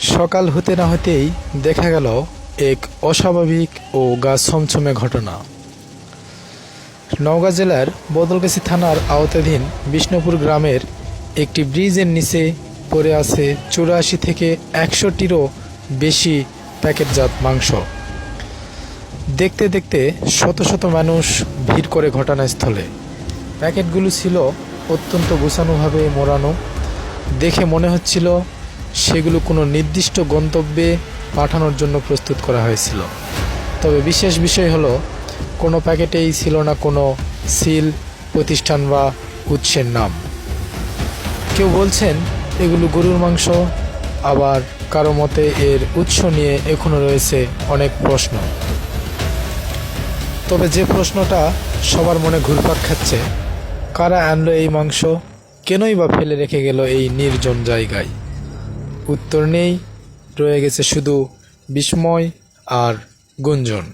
সকাল হতে না হতেই দেখা গেল এক অস্বাভাবিক ও গা ছমছমে ঘটনা। নওগাঁ জেলার বদলগাছি থানার আওতাধীন বিষ্ণুপুর গ্রামের একটি ব্রিজের নিচে পড়ে আছে চুরাশি থেকে একশোটিরও বেশি প্যাকেটজাত মাংস। দেখতে দেখতে শত শত মানুষ ভিড় করে ঘটনাস্থলে। প্যাকেটগুলো ছিল অত্যন্ত গোছানোভাবে মোড়ানো। দেখে মনে হচ্ছিল সেগুলো কোনো নির্দিষ্ট গন্তব্যে পাঠানোর জন্য প্রস্তুত করা হয়েছিল। তবে বিশেষ বিষয় হলো, কোনো প্যাকেটেই ছিল না কোনো সিল, প্রতিষ্ঠান বা উৎসের নাম। কেউ বলছেন, এগুলো গরুর মাংস, আবার কারও মতে এর উৎস নিয়ে এখনও রয়েছে অনেক প্রশ্ন। তবে যে প্রশ্নটা সবার মনে ঘুরপাক খাচ্ছে, কারা আনলো এই মাংস, কেনই বা ফেলে রেখে গেল এই নির্জন জায়গায়? উত্তর নেই রয়ে গেছে শুধু বিস্ময় আর গুঞ্জন।